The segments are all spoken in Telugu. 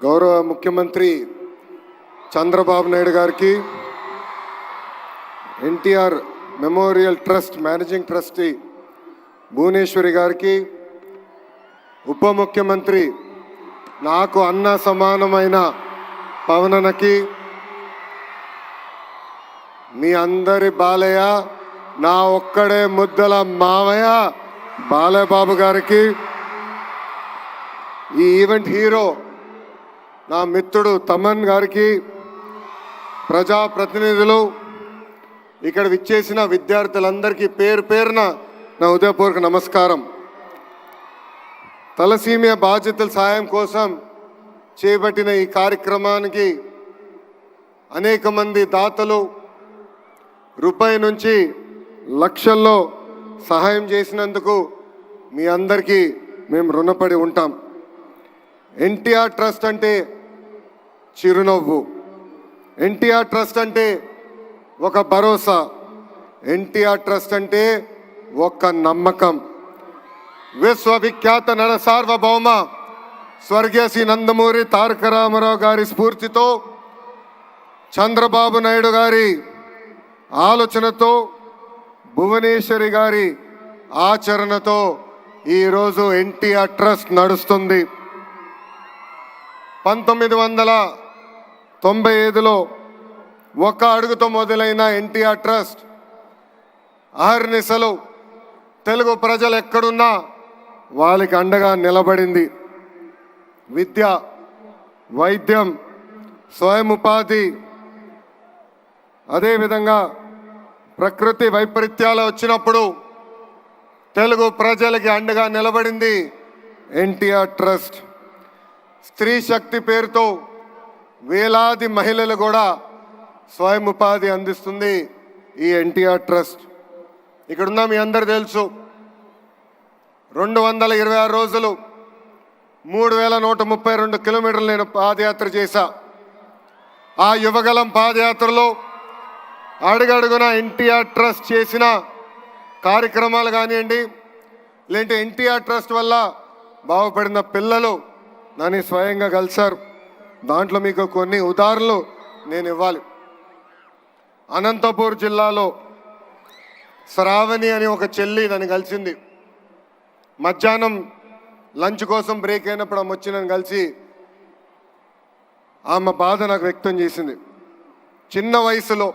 గౌరవ ముఖ్యమంత్రి చంద్రబాబు నాయుడు గారికి NTR memorial trust managing trustee Bhuvaneswari గారికి ఉప ముఖ్యమంత్రి నాకు అన్న సమానమైన పవననకి మీ అందరి బాలయ్య నా ఒక్కడే ముద్దల మావయ్య బాలయ్య బాబు గారికి ఈ ఈవెంట్ హీరో నా మిత్రుడు తమన్ గారికి ప్రజాప్రతినిధులు ఇక్కడ విచ్చేసిన విద్యార్థులందరికీ పేరు పేరున నా ఉదయపూర్వక నమస్కారం. తలసీమియా బాధ్యతల సాయం కోసం చేపట్టిన ఈ కార్యక్రమానికి అనేక మంది దాతలు రూపాయి నుంచి లక్షల్లో సహాయం చేసినందుకు మీ అందరికీ మేము రుణపడి ఉంటాం. ఎన్టీఆర్ ట్రస్ట్ అంటే చిరునవ్వు. ఎన్టీఆర్ ట్రస్ట్ అంటే ఒక భరోసా. ఎన్టీఆర్ ట్రస్ట్ అంటే ఒక నమ్మకం. విశ్వవిఖ్యాత నర సార్వభౌమ స్వర్గీయ శ్రీ నందమూరి తారక రామారావు గారి స్ఫూర్తితో చంద్రబాబు నాయుడు గారి ఆలోచనతో భువనేశ్వరి గారి ఆచరణతో ఈరోజు ఎన్టీఆర్ ట్రస్ట్ నడుస్తుంది. పంతొమ్మిది వందల తొంభై ఐదులో ఒక అడుగుతో మొదలైన ఎన్టీఆర్ ట్రస్ట్ అహర్నిశలు తెలుగు ప్రజలు ఎక్కడున్నా వాళ్ళకి అండగా నిలబడింది. విద్య వైద్యం స్వయం ఉపాధి అదేవిధంగా ప్రకృతి వైపరీత్యాలు వచ్చినప్పుడు తెలుగు ప్రజలకి అండగా నిలబడింది ఎన్టీఆర్ ట్రస్ట్. స్త్రీ శక్తి పేరుతో వేలాది మహిళలు కూడా స్వయం ఉపాధి అందిస్తుంది ఈ ఎన్టీఆర్ ట్రస్ట్. ఇక్కడున్న మీ అందరు తెలుసు రెండు వందల ఇరవై ఆరు రోజులు మూడు వేల నూట ముప్పై రెండు కిలోమీటర్లు నేను పాదయాత్ర చేశా. ఆ యువగలం పాదయాత్రలో అడుగడుగున ఎన్టీఆర్ ట్రస్ట్ చేసిన కార్యక్రమాలు కానివ్వండి లేదంటే ఎన్టీఆర్ ట్రస్ట్ వల్ల బాగుపడిన పిల్లలు నన్ను స్వయంగా కలిశారు. దాంట్లో మీకు కొన్ని ఉదాహరణలు నేను ఇవ్వాలి. అనంతపూర్ జిల్లాలో శ్రావణి అని ఒక చెల్లి నన్ను కలిసింది. మధ్యాహ్నం లంచ్ కోసం బ్రేక్ అయినప్పుడు ఆమె వచ్చి నన్ను కలిసి ఆమె బాధ నాకు వ్యక్తం చేసింది. చిన్న వయసులో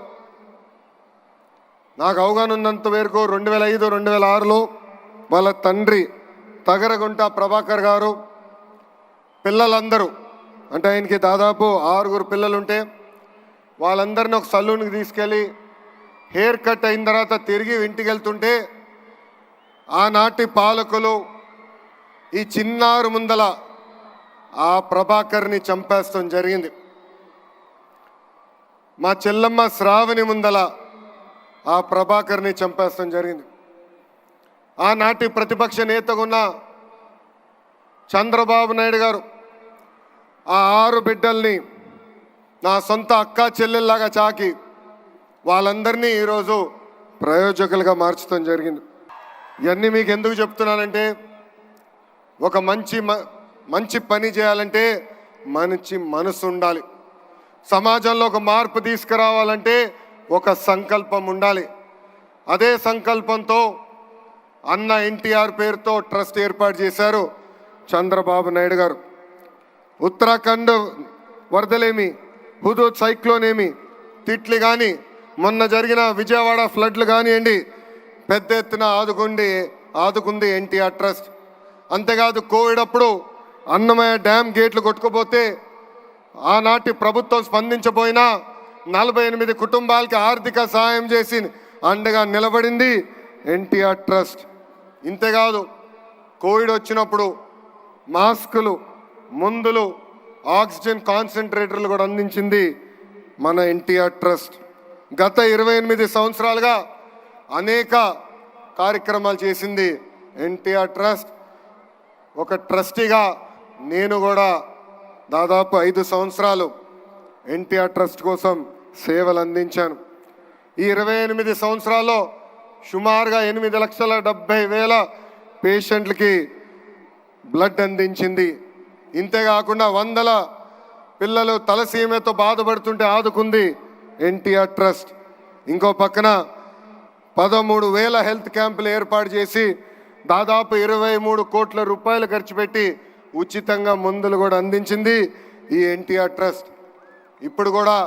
నాకు అవగాహన ఉన్నంత వరకు రెండు వేల ఐదు రెండు వేల ఆరులో వాళ్ళ తండ్రి తగరగుంట ప్రభాకర్ గారు పిల్లలందరూ అంటే ఆయనకి దాదాపు ఆరుగురు పిల్లలుంటే వాళ్ళందరినీ ఒక సలూన్కి తీసుకెళ్ళి హెయిర్ కట్ అయిన తర్వాత తిరిగి ఇంటికి వెళ్తుంటే ఆనాటి పాలకులు ఈ చిన్నారు ముందల ఆ ప్రభాకర్ని చంపేస్తాం జరిగింది. మా చెల్లమ్మ శ్రావణి ముందల ఆ ప్రభాకర్ని చంపేస్తాం జరిగింది. ఆనాటి ప్రతిపక్ష నేతగా ఉన్న చంద్రబాబు నాయుడు గారు ఆ ఆరు బిడ్డల్ని నా సొంత అక్క చెల్లెల్లాగా చాకి వాళ్ళందరినీ ఈరోజు ప్రయోజకులుగా మార్చడం జరిగింది. ఇవన్నీ మీకు ఎందుకు చెప్తున్నానంటే ఒక మంచి మ- మంచి పని చేయాలంటే మంచి మనసు ఉండాలి. సమాజంలో ఒక మార్పు తీసుకురావాలంటే ఒక సంకల్పం ఉండాలి. అదే సంకల్పంతో అన్న ఎన్టీఆర్ పేరుతో ట్రస్ట్ ఏర్పాటు చేశారు చంద్రబాబు నాయుడు గారు. ఉత్తరాఖండ్ వరదలేమి హుదూద్ సైక్లోన్ ఏమి తిట్లు కానీ మొన్న జరిగిన విజయవాడ ఫ్లడ్లు కానివ్వండి పెద్ద ఎత్తున ఆదుకుండి ఆదుకుంది ఎన్టీఆర్ ట్రస్ట్. అంతేకాదు కోవిడ్ అప్పుడు అన్నమయ్య డ్యామ్ గేట్లు కొట్టుకుపోతే ఆనాటి ప్రభుత్వం స్పందించబోయినా నలభై ఎనిమిది కుటుంబాలకి ఆర్థిక సహాయం చేసి అండగా నిలబడింది ఎన్టీఆర్ ట్రస్ట్. ఇంతేకాదు కోవిడ్ వచ్చినప్పుడు మాస్కులు మందులు ఆక్సిజన్ కాన్సన్ట్రేటర్లు కూడా అందించింది మన ఎన్టీఆర్ ట్రస్ట్. గత ఇరవై ఎనిమిది సంవత్సరాలుగా అనేక కార్యక్రమాలు చేసింది ఎన్టీఆర్ ట్రస్ట్. ఒక ట్రస్టీగా నేను కూడా దాదాపు ఐదు సంవత్సరాలు ఎన్టీఆర్ ట్రస్ట్ కోసం సేవలు అందించాను. ఈ ఇరవై ఎనిమిది సంవత్సరాల్లో సుమారుగా ఎనిమిది లక్షల డెబ్భై వేల పేషెంట్లకి బ్లడ్ అందించింది. ఇంతేకాకుండా వందల పిల్లలు తలసీమతో బాధపడుతుంటే ఆదుకుంది ఎన్టీఆర్ ట్రస్ట్. ఇంకో పక్కన పదమూడు వేల హెల్త్ క్యాంపులు ఏర్పాటు చేసి దాదాపు ఇరవై మూడు కోట్ల రూపాయలు ఖర్చు పెట్టి ఉచితంగా మందులు కూడా అందించింది ఈ ఎన్టీఆర్ ట్రస్ట్. ఇప్పుడు కూడా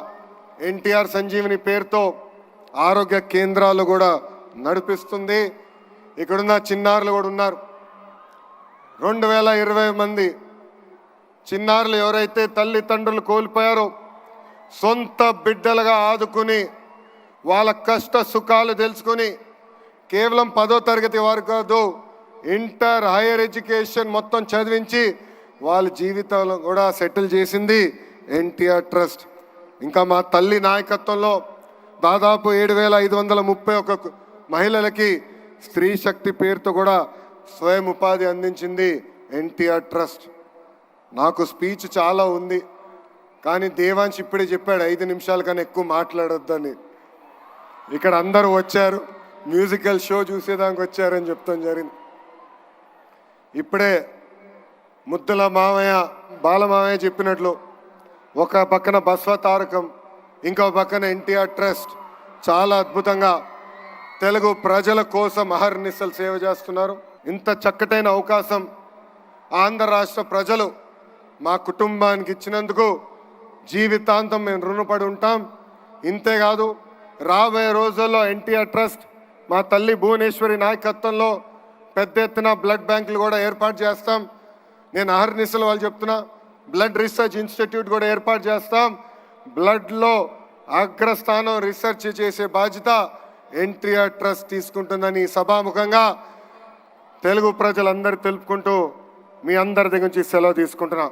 ఎన్టీఆర్ సంజీవిని పేరుతో ఆరోగ్య కేంద్రాలు కూడా నడిపిస్తుంది. ఇక్కడున్న చిన్నారులు కూడా ఉన్నారు. రెండు వేల ఇరవై మంది చిన్నారులు ఎవరైతే తల్లిదండ్రులు కోల్పోయారో సొంత బిడ్డలుగా ఆదుకుని వాళ్ళ కష్ట సుఖాలు తెలుసుకొని కేవలం పదో తరగతి వారు కాదు ఇంటర్ హైయర్ ఎడ్యుకేషన్ మొత్తం చదివించి వాళ్ళ జీవితంలో కూడా సెటిల్ చేసింది ఎన్టీఆర్ ట్రస్ట్. ఇంకా మా తల్లి నాయకత్వంలో దాదాపు ఏడు వేల ఐదు వందల ముప్పై ఒక మహిళలకి స్త్రీ శక్తి పేరుతో కూడా స్వయం ఉపాధి అందించింది ఎన్టీఆర్ ట్రస్ట్. నాకు స్పీచ్ చాలా ఉంది కానీ దేవాంశ్ ఇప్పుడే చెప్పాడు ఐదు నిమిషాల కన్నా ఎక్కువ మాట్లాడొద్దని. ఇక్కడ అందరూ వచ్చారు మ్యూజికల్ షో చూసేదానికి వచ్చారని చెప్తాం జరిగింది. ఇప్పుడే ముద్దుల మామయ్య బాలమామయ్య చెప్పినట్లు ఒక పక్కన బస్వ తారకం ఇంకో పక్కన ఎన్టీఆర్ ట్రస్ట్ చాలా అద్భుతంగా తెలుగు ప్రజల కోసం అహర్నిశలు సేవ చేస్తున్నారు. ఇంత చక్కటైన అవకాశం ఆంధ్ర రాష్ట్ర ప్రజలు మా కుటుంబానికి ఇచ్చినందుకు జీవితాంతం మేము రుణపడి ఉంటాం. ఇంతేకాదు రాబోయే రోజుల్లో ఎన్టీఆర్ ట్రస్ట్ మా తల్లి భువనేశ్వరి నాయకత్వంలో పెద్ద ఎత్తున బ్లడ్ బ్యాంకులు కూడా ఏర్పాటు చేస్తాం. నేను అహర్నిశలు వాళ్ళు చెప్తున్నా బ్లడ్ రీసెర్చ్ ఇన్స్టిట్యూట్ కూడా ఏర్పాటు చేస్తాం. బ్లడ్లో అగ్రస్థానం రీసెర్చ్ చేసే బాధ్యత ఎన్టీఆర్ ట్రస్ట్ తీసుకుంటుందని సభాముఖంగా తెలుగు ప్రజలందరూ తెలుపుకుంటూ మీ అందరి దగ్గర నుంచి సెలవు తీసుకుంటున్నా.